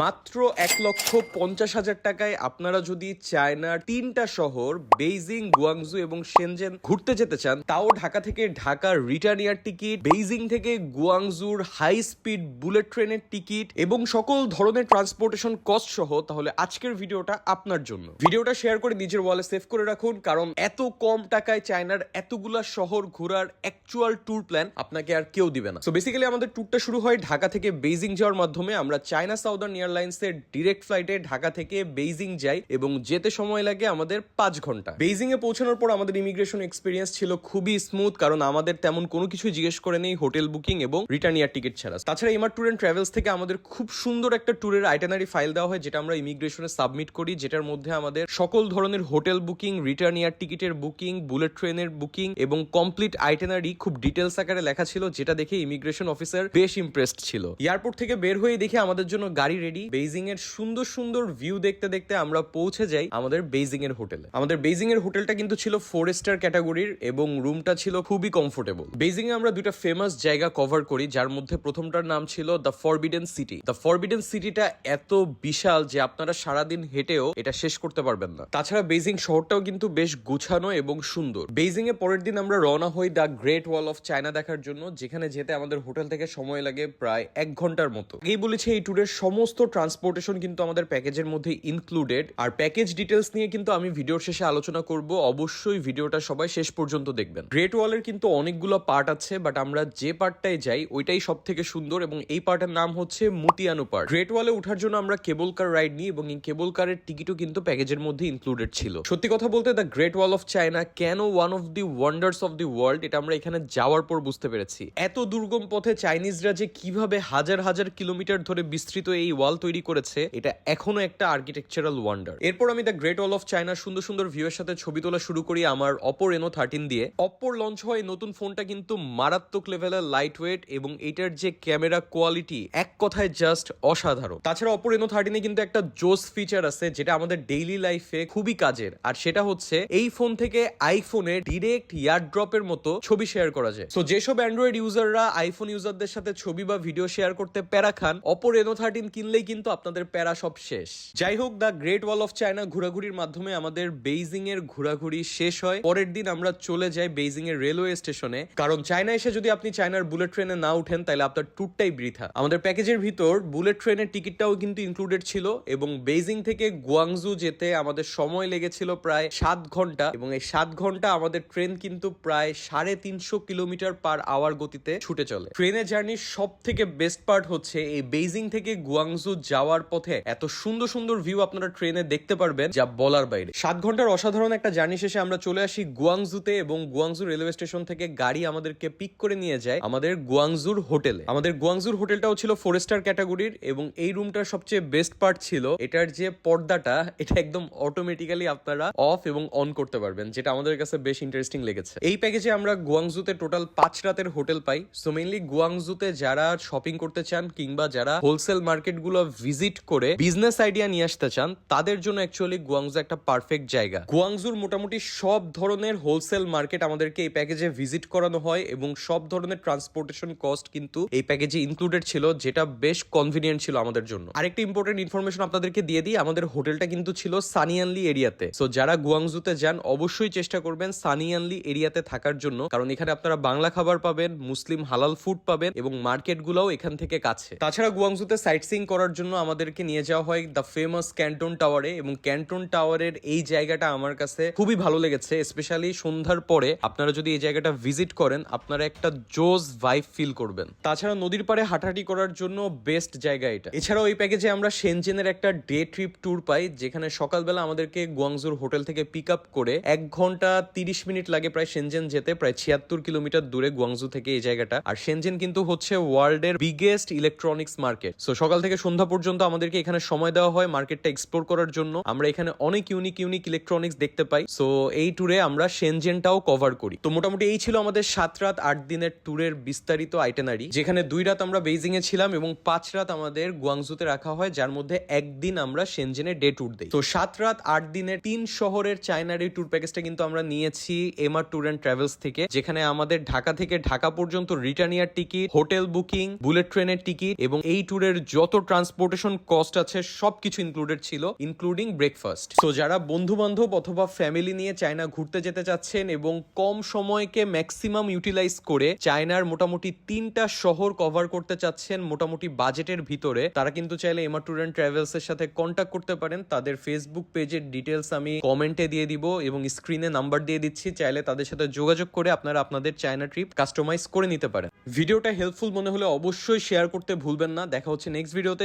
মাত্র এক লক্ষ পঞ্চাশ হাজার টাকায় আপনারা যদি চায়নার তিনটা শহর, বেইজিং গুয়াংজু এবং সেনজেন ঘুরতে যেতে চান, তাও ঢাকা থেকে ঢাকার রিটার্ন এয়ার টিকিট, বেইজিং থেকে গুয়াংজুর হাই স্পিড বুলেট ট্রেনের টিকিট এবং সকল ধরনের ট্রান্সপোর্টেশন কস্ট সহ, তাহলে আজকের ভিডিওটা আপনার জন্য। ভিডিওটা শেয়ার করে নিজের ওয়ালে সেভ করে রাখুন, কারণ এত কম টাকায় চায়নার এতগুলা শহর ঘোরার অ্যাকচুয়াল ট্যুর প্ল্যান আপনাকে আর কেউ দিবে না। সো বেসিক্যালি আমাদের ট্যুরটা শুরু হয় ঢাকা থেকে বেইজিং যাওয়ার মাধ্যমে, আমরা চায়না, সাউদার্ন এয়ারলাইন্সের ডিরেক্ট ফ্লাইটে ঢাকা থেকে বেইজিং যাই এবং যেতে সময় লাগে আমাদের পাঁচ ঘণ্টা। বেইজিং এ পৌঁছানোর পর আমাদের ইমিগ্রেশন এক্সপিরিয়েন্স ছিল খুবই স্মুথ কারণ আমাদের তেমন কোনো কিছু জিজ্ঞেস করে নেই হোটেল বুকিং এবং রিটার্ন ইয়ার টিকিট ছাড়া। তাছাড়া এমার ট্যুর ট্রাভেলস থেকে আমাদের খুব সুন্দর একটা ট্যুরের আইটেনারি ফাইল দেওয়া হয় যেটা আমরা ইমিগ্রেশনে সাবমিট করি, যেটার মধ্যে আমাদের সকল ধরনের হোটেল বুকিং রিটার্ন ইয়ার টিকিটের বুকিং বুলেট ট্রেনের বুকিং এবং কমপ্লিট আইটেনারি খুব ডিটেলস আকারে লেখা ছিল, যেটা দেখে ইমিগ্রেশন অফিসার বেশ ইমপ্রেসড ছিল। এয়ারপোর্ট থেকে বের হয়ে দেখে আমাদের জন্য গাড়ি রেডি বেইজিং এর সুন্দর সুন্দর ভিউ দেখতে দেখতে আমরা পৌঁছে যাই আমাদের বেইজিং এর হোটেলে আমাদের বেইজিং এর হোটেলটা কিন্তু ছিল ফোর স্টার ক্যাটাগরির এবং রুমটা ছিল খুবই কমফোর্টেবল বেইজিং এ আমরা দুইটা ফেমাস জায়গা কভার করি, যার মধ্যে প্রথমটার নাম ছিল the forbidden city the forbidden সিটিটা এত বিশাল যে আপনারা সারাদিন হেঁটেও এটা শেষ করতে পারবেন না। তাছাড়া বেইজিং শহরটাও কিন্তু বেশ গুছানো এবং সুন্দর। বেইজিং এ পরের দিন আমরা রওনা হই the great wall of China দেখার জন্য, যেখানে যেতে আমাদের হোটেল থেকে সময় লাগে প্রায় এক ঘণ্টার মতো। এই বলেছে এই ট্যুরের সমস্ত ট্রান্সপোর্টেশন কিন্তু আমাদের প্যাকেজের মধ্যে ইনক্লুডেড আর প্যাকেজ ডিটেলস নিয়ে কিন্তু আমি ভিডিওর শেষে আলোচনা করব। অবশ্যই ভিডিওটা সবাই শেষ পর্যন্ত দেখবেন। গ্রেট ওয়ালের কিন্তু অনেকগুলো পার্ট আছে বাট আমরা যে পার্টটায় যাই, ওইটাই সব থেকে সুন্দর এবং এই পার্টের নাম হচ্ছে মুতিয়ানো পার্ট গ্রেট ওয়ালে ওঠার জন্য আমরা কেবল কার রাইড নিই এবং এই কেবল কারের টিকিটও কিন্তু প্যাকেজের মধ্যে ইনক্লুডেড ছিল। সত্যি কথা বলতে the great wall of China কেন one of the wonders of the world এটা আমরা এখানে যাওয়ার পর বুঝতে পেরেছি। এত দুর্গম পথে চাইনিজরা যে কীভাবে হাজার হাজার কিলোমিটার ধরে বিস্তৃত এই ওয়াল তৈরি করেছে, এটা এখনও একটা আর্কিটেকচারাল ওয়ান্ডার এরপর আমি দ্য গ্রেট ওয়াল অফ চায়নার সুন্দর সুন্দর ভিউ এর সাথে ছবি তোলা শুরু করি আমার অপর এনো থার্টিন দিয়ে। অপর লঞ্চ হয় নতুন ফোনটা কিন্তু মারাত্মক লেভেলের লাইট ওয়েট এবং এটার যে ক্যামেরা কোয়ালিটি এক কথায় জাস্ট অসাধারণ। তাছাড়া অপর এনো থার্টিনে কিন্তু একটা জোস ফিচার আছে, যেটা আমাদের ডেইলি লাইফে খুবই কাজের। আর সেটা হচ্ছে, এই ফোন থেকে আইফোনে ডিরেক্ট ইয়ার ড্রপের মতো ছবি শেয়ার করা যায়। তো যেসব অ্যান্ড্রয়েড ইউজাররা আইফোন ইউজারদের সাথে ছবি বা ভিডিও শেয়ার করতে প্যারা খান অপর এনো থার্টিন কিনলেই কিন্তু আপনাদের প্যারা সব শেষ। যাই হোক, the great wall of China ঘোরাঘুরির মাধ্যমে আমাদের বেইজিং এর ঘোরাঘুরি শেষ হয়। পরের দিন আমরা চলে যাই বেইজিং এর রেলওয়ে স্টেশনে। কারণ চায়না এসে যদি আপনি চায়নার বুলেট ট্রেনে না উঠেন, তাহলে আপনার ট্যুরটাই বৃথা। আমাদের প্যাকেজের ভিতর বুলেট ট্রেনের টিকিটটাও কিন্তু ইনক্লুডেড ছিল এবং বেইজিং থেকে গুয়াংজু যেতে আমাদের সময় লেগেছিল প্রায় সাত ঘণ্টা এবং এই সাত ঘণ্টা আমাদের ট্রেন কিন্তু প্রায় সাড়ে তিনশো কিলোমিটার পার আওয়ার গতিতে ছুটে চলে। ট্রেনের জার্নির সব থেকে বেস্ট পার্ট হচ্ছে এই বেইজিং থেকে গুয়াংজু যাওয়ার পথে এত সুন্দর সুন্দর ভিউ আপনারা ট্রেনে দেখতে পারবেন, যা বলার বাইরে। সাত ঘণ্টার অসাধারণ একটা জার্নি শেষে আমরা চলে আসি গুয়াংজুতে এবং গুয়াংজু রেলওয়ে স্টেশন থেকে গাড়ি আমাদেরকে পিক করে নিয়ে যায় আমাদের গুয়াংজুর হোটেলে আমাদের গুয়াংজুর হোটেলটাও ছিল ফোর স্টার ক্যাটাগরির এবং এই রুমটার সবচেয়ে বেস্ট পার্ট ছিল এটার যে পর্দাটা, এটা একদম অটোমেটিক্যালি আপনারা অফ এবং অন করতে পারবেন, যেটা আমাদের কাছে বেশ ইন্টারেস্টিং লেগেছে। এই প্যাকেজে আমরা গুয়াংজুতে টোটাল পাঁচ রাতের হোটেল পাই। সো মেইনলি গুয়াংজুতে যারা শপিং করতে চান কিংবা যারা হোলসেল মার্কেটগুলো ভিজিট করে বিজনেস আইডিয়া নিয়ে আসতে চান, তাদের জন্য অ্যাকচুয়ালি গুয়াংজু একটা পারফেক্ট জায়গা। গুয়াংজুর মোটামুটি সব ধরনের হোলসেল মার্কেট আমাদেরকে এই প্যাকেজে ভিজিট করানো হয় এবং সব ধরনের ট্রান্সপোর্টেশন কস্ট কিন্তু এই প্যাকেজে ইনক্লুডেড ছিল, যেটা বেশ কনভিনিয়েন্ট ছিল আমাদের জন্য। আরেকটা ইম্পর্টেন্ট ইনফরমেশন আপনাদেরকে দিয়ে দিই, আমাদের হোটেলটা কিন্তু ছিল সানিয়ানলি এরিয়াতে সো যারা গুয়াংজুতে যান, অবশ্যই চেষ্টা করবেন সানিয়ানলি এরিয়াতে থাকার জন্য, কারণ এখানে আপনারা বাংলা খাবার পাবেন, মুসলিম হালাল ফুড পাবেন এবং মার্কেট গুলাও এখান থেকে কাছে। তাছাড়া গুয়াংজুতে সাইট সিং করার জন্য আমাদেরকে নিয়ে যাওয়া হয় দ্য ফেমাস ক্যান্টন টাওয়ারে এবং ক্যান্টন টাওয়ারের এই জায়গাটা আমার কাছে খুবই ভালো লেগেছে স্পেশালি সন্ধ্যার পরে। আপনারা যদি এই জায়গাটা ভিজিট করেন, আপনারা একটা জোজ ভাইব ফিল করবেন। তাছাড়া নদীর পাড়ে হাঁটাহাঁটি করার জন্য বেস্ট জায়গা এটা। এছাড়াও এই প্যাকেজে আমরা সেনজেনের একটা ডে ট্রিপ ট্যুর পাই, যেখানে সকালবেলা আমাদেরকে গুয়াংজুর হোটেল থেকে পিক আপ করে এক ঘণ্টা তিরিশ মিনিট লাগে প্রায় সেনজেন যেতে, প্রায় ছিয়াত্তর কিলোমিটার দূরে গুয়াংজু থেকে এই জায়গাটা। আর সেনজেন কিন্তু হচ্ছে ওয়ার্ল্ডের বিগেস্ট ইলেকট্রনিক্স মার্কেট সো সকাল থেকে সন্ধ্যা পর্যন্ত আমাদেরকে এখানে সময় দেওয়া হয় মার্কেটটা এক্সপ্লোর করার জন্য। আমরা এখানে অনেক ইউনিক ইউনিক ইলেকট্রনিক্স দেখতে পাই। সো এই ট্যুরে আমরা সেনজেনটাও কভার করি। তো মোটামুটি এই ছিল আমাদের সাত রাত, আট দিনের ট্যুরের বিস্তারিত আইটেনারি যেখানে দুই রাত আমরা বেইজিং এ ছিলাম এবং পাঁচ রাত আমাদের গুয়াংজুতে রাখা হয়, যার মধ্যে একদিন আমরা সেনজেনে ডে ট্যুর দিই। তো সাত রাত, আট দিনের তিন শহরের চায়নার এই ট্যুর প্যাকেজটা কিন্তু আমরা নিয়েছি এমআর ট্যুর অ্যান্ড ট্রাভেলস থেকে। যেখানে আমাদের ঢাকা থেকে ঢাকা পর্যন্ত return air ticket hotel booking bullet ট্রেনের টিকিট এবং এই ট্যুরের যত ট্রান্স ট্রান্সপোর্টেশন কস্ট আছে, সবকিছু ইনক্লুডেড ছিল ইনক্লুডিং ব্রেকফাস্ট সো যারা বন্ধু বান্ধব অথবা ফ্যামিলি নিয়ে চায়না ঘুরতে যেতে চাচ্ছেন এবং কম সময়কে ম্যাক্সিমাম ইউটিলাইজ করে চায়নার মোটামুটি তিনটা শহর কভার করতে চাচ্ছেন মোটামুটি বাজেটের ভিতরে, তারা কিন্তু চাইলে এমা ট্যুর অ্যান্ড ট্রাভেলস এর সাথে কন্ট্যাক্ট করতে পারেন। তাদের ফেসবুক পেজের ডিটেলস আমি কমেন্টে দিয়ে দিব এবং স্ক্রিনে নাম্বার দিয়ে দিচ্ছি। চাইলে তাদের সাথে যোগাযোগ করে আপনারা আপনাদের চায়না ট্রিপ কাস্টমাইজ করে নিতে পারেন। ভিডিওটা হেল্পফুল মনে হলে অবশ্যই শেয়ার করতে ভুলবেন না। দেখা হচ্ছে নেক্সট ভিডিওতে